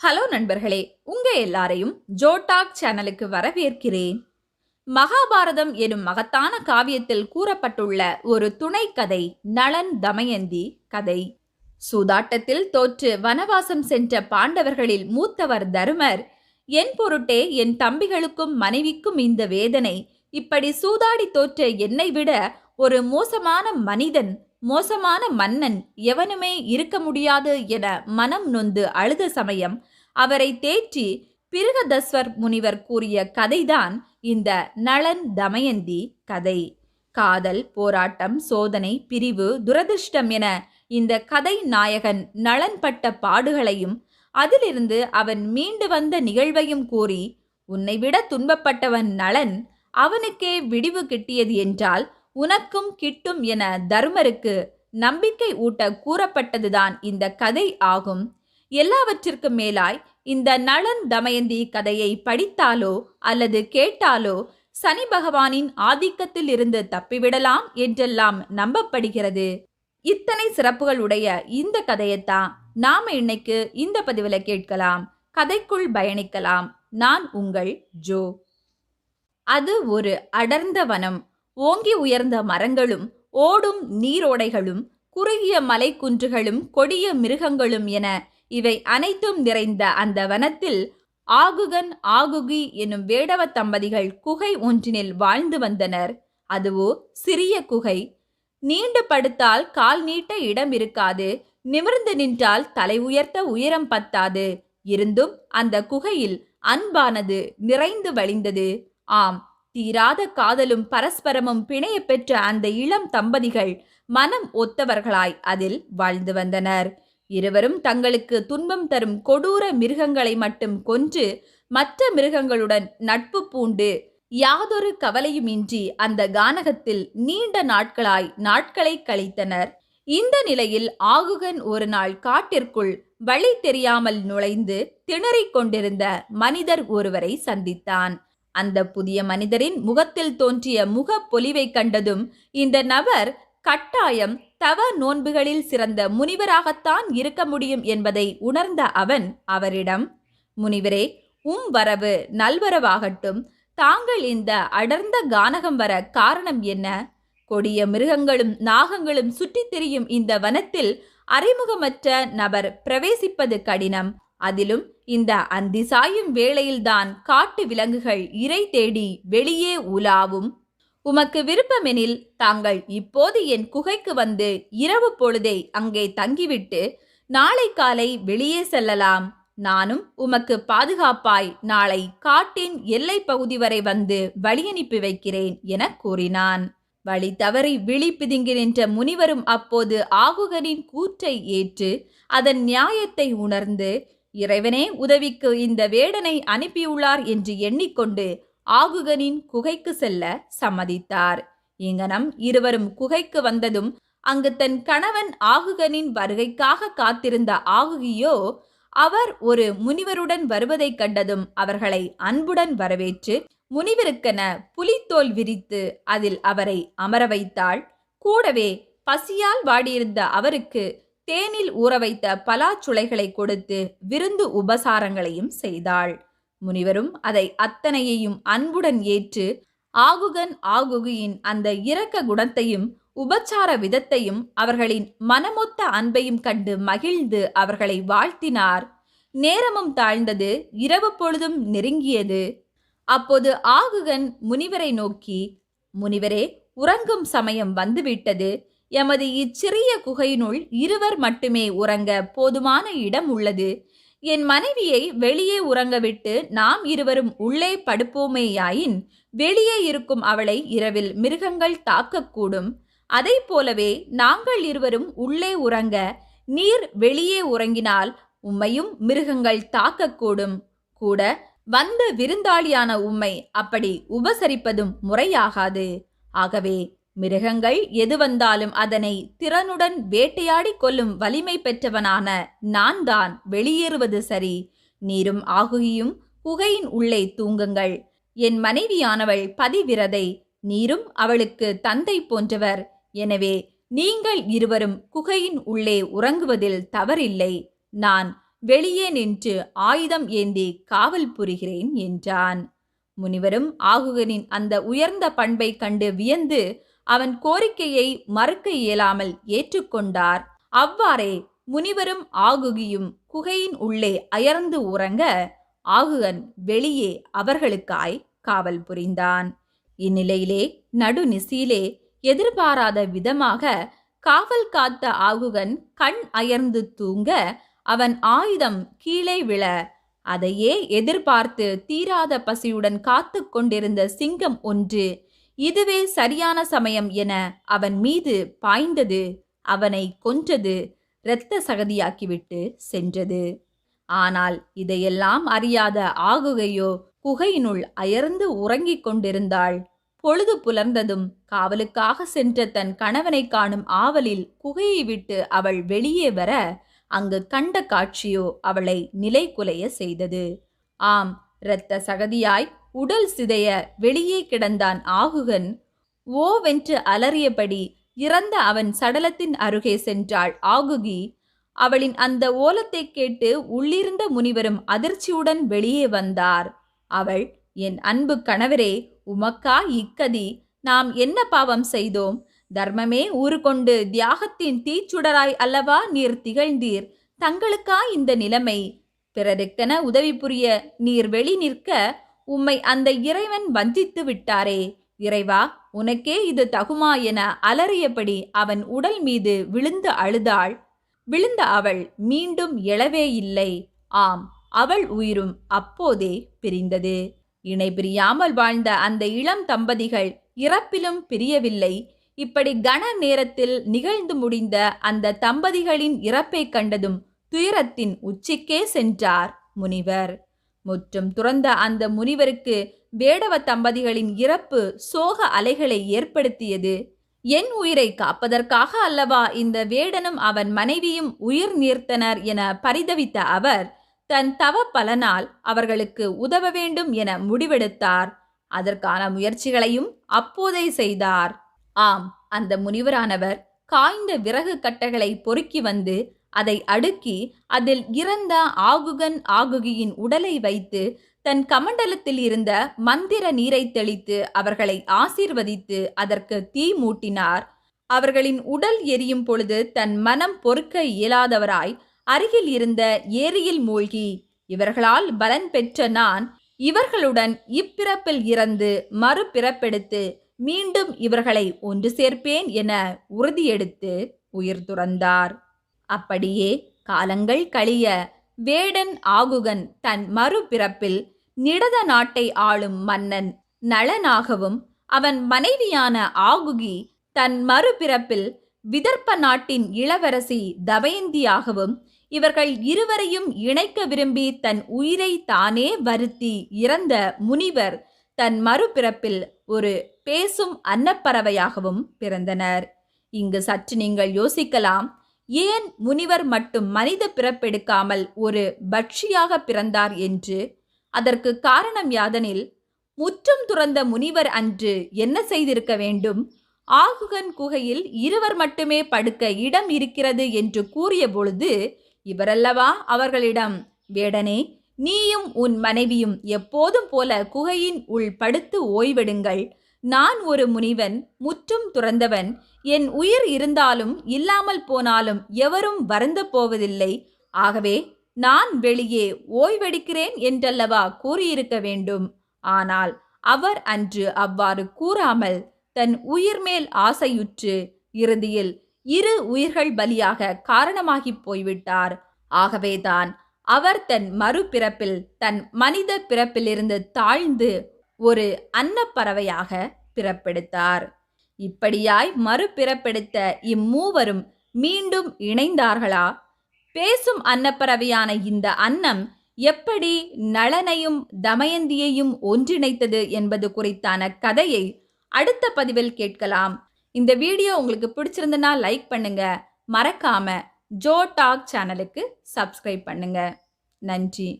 Hello நண்பர்களே உங்க எல்லாரையும் ஜோடாக் சேனலுக்கு வரவேற்கிறேன். மகாபாரதம் எனும் மகத்தான காவியத்தில் கூறப்பட்டுள்ள ஒரு துணை கதை நளன் தமயந்தி கதை. சூதாட்டத்தில் தோற்று வனவாசம் சென்ற பாண்டவர்களில் மூத்தவர் தருமர் என் பொருட்டே என் தம்பிகளுக்கும் மனைவிக்கும் இந்த வேதனை இப்படி சூதாடி தோற்ற என்னை விட ஒரு மோசமான மனிதன் மோசமான மன்னன் எவனுமே இருக்க முடியாது என மனம் நொந்து அழுத சமயம் அவரை தேற்றி பிருகதஸ்வர் முனிவர் கூறிய கதைதான் இந்த நளன் தமயந்தி கதை. காதல் போராட்டம் சோதனை பிரிவு துரதிர்ஷ்டம் என இந்த கதை நாயகன் நலன்பட்ட பாடுகளையும் அதிலிருந்து அவன் மீண்டு வந்த நிகழ்வையும் கூறி உன்னை விட துன்பப்பட்டவன் நலன் அவனுக்கே விடிவு கிட்டியது என்றால் உனக்கும் கிட்டும் என தர்மருக்கு நம்பிக்கை ஊட்ட கூறப்பட்டதுதான் இந்த கதை ஆகும். எல்லாவற்றிற்கும் மேலாய் இந்த நளன் தமயந்தி கதையை படித்தாலோ அல்லது கேட்டாலோ சனி பகவானின் ஆதிக்கத்தில் இருந்து தப்பிவிடலாம் என்றெல்லாம் நம்பப்படுகிறது. இத்தனை சிறப்புகள் உடைய இந்த கதையைத்தான் நாம இன்னைக்கு இந்த பதிவில் கேட்கலாம். கதைக்குள் பயணிக்கலாம். நான் உங்கள் ஜோ. அது ஒரு அடர்ந்த வனம். ஓங்கி உயர்ந்த மரங்களும் ஓடும் நீரோடைகளும் குறுகிய மலைக்குன்றுகளும் கொடிய மிருகங்களும் என இவை அனைத்தும் நிறைந்த அந்த வனத்தில் ஆகுகன் ஆகுகி என்னும் வேடவ தம்பதிகள் குகை ஒன்றினில் வாழ்ந்து வந்தனர். அதுவோ சிறிய குகை. நீண்டு படுத்தால் கால் நீட்ட இடம் இருக்காது. நிமிர்ந்து நின்றால் தலை உயர்த்த உயரம் பத்தாது. இருந்தும் அந்த குகையில் அன்பானது நிறைந்து வழிந்தது. ஆம் தீராத காதலும் பரஸ்பரமும் பிணைய பெற்ற அந்த இளம் தம்பதிகள் மனம் ஒத்தவர்களாய் அதில் வாழ்ந்து வந்தனர். இருவரும் தங்களுக்கு துன்பம் தரும் கொடூர மிருகங்களை மட்டும் கொன்று மற்ற மிருகங்களுடன் நட்பு பூண்டு யாதொரு கவலையுமின்றி அந்த கானகத்தில் நீண்ட நாட்களாய் நாட்களை கழித்தனர். இந்த நிலையில் ஆகுகன் ஒரு நாள் காட்டிற்குள் வழி தெரியாமல் நுழைந்து திணறிக் கொண்டிருந்த மனிதர் ஒருவரை சந்தித்தான். அந்த புதிய மனிதரின் முகத்தில் தோன்றிய முகப்பொலிவை கண்டதும் இந்த நபர் கட்டாயம் தவ நோன்புகளில் சிறந்த முனிவராகத்தான் இருக்க முடியும் என்பதை உணர்ந்த அவன் அவரிடம் முனிவரே உம் வரவு நல்வரவாகட்டும். தாங்கள் இந்த அடர்ந்த கானகம் வர காரணம் என்ன? கொடிய மிருகங்களும் நாகங்களும் சுற்றித் திரியும் இந்த வனத்தில் அறிமுகமற்ற நபர் பிரவேசிப்பது கடினம். அதிலும் இந்த அந்தி சாயும் வேளையில்தான் காட்டு விலங்குகள் இறை தேடி வெளியே உலாவும். உமக்கு விருப்பமெனில் தாங்கள் இப்போது என் குகைக்கு வந்து இரவு பொழுதை அங்கே தங்கிவிட்டு நாளை காலை வெளியே செல்லலாம். நானும் உமக்கு பாதுகாப்பாய் நாளை காட்டின் எல்லை பகுதி வரை வந்து வழியனுப்பி வைக்கிறேன் என கூறினான். வழி தவறி விழி பிதுங்கி நின்ற முனிவரும் அப்போது ஆகுகனின் கூற்றை ஏற்று அதன் நியாயத்தை உணர்ந்து இறைவனே உதவிக்கு இந்த வேடனை அனுப்பியுள்ளார் என்று எண்ணிக்கொண்டு ஆகுகனின் குகைக்கு செல்ல சம்மதித்தார். இங்கனம் இருவரும் குகைக்கு வந்ததும் அங்கு தன் கணவன் ஆகுகனின் வருகைக்காக காத்திருந்த ஆகுகியோ அவர் ஒரு முனிவருடன் வருவதைக் கண்டதும் அவர்களை அன்புடன் வரவேற்று முனிவருக்கென புலித்தோல் விரித்து அதில் அவரை அமர வைத்தாள். கூடவே பசியால் வாடியிருந்த அவருக்கு தேனில் ஊற வைத்த பலாச்சுளைகளை கொடுத்து விருந்து உபசாரங்களையும் செய்தாள். முனிவரும் அதை அத்தனையையும் அன்புடன் ஏற்று ஆகுகன் ஆகுகியின் அந்த இரக்க குணத்தையும் உபச்சார விதத்தையும் அவர்களின் மனமொத்த அன்பையும் கண்டு மகிழ்ந்து அவர்களை வாழ்த்தினார். நேரமும் தாழ்ந்தது இரவு பொழுதும் நெருங்கியது. அப்போது ஆகுகன் முனிவரை நோக்கி முனிவரே உறங்கும் சமயம் வந்துவிட்டது. எமது இச்சிறிய குகையினுள் இருவர் மட்டுமே உறங்க போதுமான இடம் உள்ளது. என் மனைவியை வெளியே உறங்கவிட்டு நாம் இருவரும் உள்ளே படுப்போமேயாயின் வெளியே இருக்கும் அவளை இரவில் மிருகங்கள் தாக்கக்கூடும். அதை போலவே நாங்கள் இருவரும் உள்ளே உறங்க நீர் வெளியே உறங்கினால் உம்மையும் மிருகங்கள் தாக்கக்கூடும். கூட வந்த விருந்தாளியான உம்மை அப்படி உபசரிப்பதும் முறையாகாது. ஆகவே மிருகங்கள் எது வந்தாலும் அதனை திறனுடன் வேட்டையாடி கொல்லும் வலிமை பெற்றவனான நான் தான் வெளியேறுவது சரி. நீரும் ஆகுகியும் குகையின் உள்ளே தூங்குங்கள். என் மனைவியானவள் பதிவிரதை நீரும் அவளுக்கு தந்தை போன்றவர். எனவே நீங்கள் இருவரும் குகையின் உள்ளே உறங்குவதில் தவறில்லை. நான் வெளியே நின்று ஆயுதம் ஏந்தி காவல் புரிகிறேன் என்றான். முனிவரும் ஆகுகனின் அந்த உயர்ந்த பண்பை கண்டு வியந்து அவன் கோரிக்கையை மறுக்க இயலாமல் ஏற்றுக்கொண்டார். அவ்வாறே முனிவரும் ஆகுகியும் குகையின் உள்ளே அயர்ந்து உறங்க ஆகுகன் வெளியே அவர்களுக்காய் காவல் புரிந்தான். இந்நிலையிலே நடுநிசியிலே எதிர்பாராத விதமாக காவல் காத்த ஆகுகன் கண் அயர்ந்து தூங்க அவன் ஆயுதம் கீழே விழ அதையே எதிர்பார்த்து தீராத பசியுடன் காத்து கொண்டிருந்த சிங்கம் ஒன்று இதுவே சரியான சமயம் என அவன் மீது பாய்ந்தது அவனை கொன்றது இரத்த சகதியாக்கிவிட்டு சென்றது. ஆனால் இதையெல்லாம் அறியாத ஆகுகையோ குகையினுள் அயர்ந்து உறங்கிக் கொண்டிருந்தாள். பொழுது புலர்ந்ததும் காவலுக்காக சென்ற தன் கணவனை காணும் ஆவலில் குகையை விட்டு அவள் வெளியே வர அங்கு கண்ட காட்சியோ அவளை நிலை குலைய செய்தது. ஆம் இரத்த சகதியாய் உடல் சிதைய வெளியே கிடந்தான் ஆகுகன். ஓவென்று அலறியபடி இறந்த அவன் சடலத்தின் அருகே சென்றாள் ஆகுகி. அவளின் அந்த ஓலத்தை கேட்டு உள்ளிருந்த முனிவரும் அதிர்ச்சியுடன் வெளியே வந்தார். அவள் என் அன்பு கணவரே உமக்கா இக்கதி. நாம் என்ன பாவம் செய்தோம்? தர்மமே ஊறுகொண்டு தியாகத்தின் தீச்சுடராய் அல்லவா நீர் திகழ்ந்தீர்? தங்களுக்கா இந்த நிலைமை? பிறருக்கென உதவி புரிய நீர் வெளி நிற்க உம்மை அந்த இறைவன் வஞ்சித்து விட்டாரே. இறைவா உனக்கே இது தகுமா என அலறியபடி அவன் உடல் மீது விழுந்து அழுதாள். விழுந்த அவள் மீண்டும் எழவே இல்லை. ஆம் அவள் உயிரும் அப்போதே பிரிந்தது. இணை பிரியாமல் வாழ்ந்த அந்த இளம் தம்பதிகள் இறப்பிலும் பிரியவில்லை. இப்படி கன நேரத்தில் நிகழ்ந்து முடிந்த அந்த தம்பதிகளின் இறப்பை கண்டதும் துயரத்தின் உச்சிக்கே சென்றார் முனிவர். முற்றும் துறந்த அந்த முனிவருக்கு வேடவ தம்பதிகளின் இறப்பு சோக அலைகளை ஏற்படுத்தியது. என் உயிரை காப்பதற்காக அல்லவா இந்த வேடனும் அவன் மனைவியும் உயிர் நீர்த்தனர் என பரிதவித்த அவர் தன் தவ பலனால் அவர்களுக்கு உதவ வேண்டும் என முடிவெடுத்தார். அதற்கான முயற்சிகளையும் அப்போதே செய்தார். ஆம் அந்த முனிவரானவர் காய்ந்த விறகு கட்டைகளை பொறுக்கி வந்து அதை அடுக்கி அதில் இறந்த ஆகுகன் ஆகுகியின் உடலை வைத்து தன் கமண்டலத்தில் இருந்த மந்திர நீரை தெளித்து அவர்களை ஆசீர்வதித்து அதற்கு தீ மூட்டினார். அவர்களின் உடல் எரியும் பொழுது தன் மனம் பொறுக்க இயலாதவராய் அருகில் இருந்த ஏரியில் மூழ்கி இவர்களால் பலன் பெற்ற நான் இவர்களுடன் இப்பிறப்பில் இறந்து மறுபிறப்பெடுத்து மீண்டும் இவர்களை ஒன்று சேர்ப்பேன் என உறுதியெடுத்து உயிர் துறந்தார். அப்படியே காலங்கள் கழிய வேடன் ஆகுகன் தன் மறுபிறப்பில் நிடத நாட்டை ஆளும் மன்னன் நளனாகவும் அவன் மனைவியான ஆகுகி தன் மறுபிறப்பில் விதர்ப்ப நாட்டின் இளவரசி தவயந்தியாகவும் இவர்கள் இருவரையும் இணைக்க விரும்பி தன் உயிரை தானே வருத்தி இறந்த முனிவர் தன் மறுபிறப்பில் ஒரு பேசும் அன்னப்பறவையாகவும் பிறந்தனர். இங்கு சற்று நீங்கள் யோசிக்கலாம் ஏன் முனிவர் மட்டும் மனித பிறப்பெடுக்காமல் ஒரு பட்சியாக பிறந்தார் என்று? அதற்கு காரணம் யாதனில் முற்றும் துறந்த முனிவர் அன்று என்ன செய்திருக்க வேண்டும்? ஆகுகன் குகையில் இருவர் மட்டுமே படுக்க இடம் இருக்கிறது என்று கூறிய பொழுது இவரல்லவா அவர்களிடம்? வேடனே நீயும் உன் மனைவியும் எப்போதும் போல குகையின் உள் படுத்து ஓய்வெடுங்கள். நான் ஒரு முனிவன் முற்றும் துறந்தவன். என் உயிர் இருந்தாலும் இல்லாமல் போனாலும் எவரும் வருந்த போவதில்லை. ஆகவே நான் வெளியே ஓய்வெடுக்கிறேன் என்றல்லவா கூறியிருக்க வேண்டும். ஆனால் அவர் அன்று அவ்வாறு கூறாமல் தன் உயிர் மேல் ஆசையுற்று இறுதியில் இரு உயிர்கள் பலியாக காரணமாகி போய்விட்டார். ஆகவேதான் அவர் தன் மறுபிறப்பில் தன் மனித பிறப்பிலிருந்து தாழ்ந்து ஒரு அன்னப்பறவையாக பிறப்பெடுத்தார். இப்படியாய் மறுபிறப்பெடுத்த இம்மூவரும் மீண்டும் இணைந்தார்களா? பேசும் அன்னப்பறவையான இந்த அன்னம் எப்படி நளனையும் தமயந்தியையும் ஒன்றிணைத்தது என்பது குறித்தான கதையை அடுத்த பதிவில் கேட்கலாம். இந்த வீடியோ உங்களுக்கு பிடிச்சிருந்தனா லைக் பண்ணுங்க. மறக்காம ஜோ டாக் சேனலுக்கு சப்ஸ்கிரைப் பண்ணுங்க. நன்றி.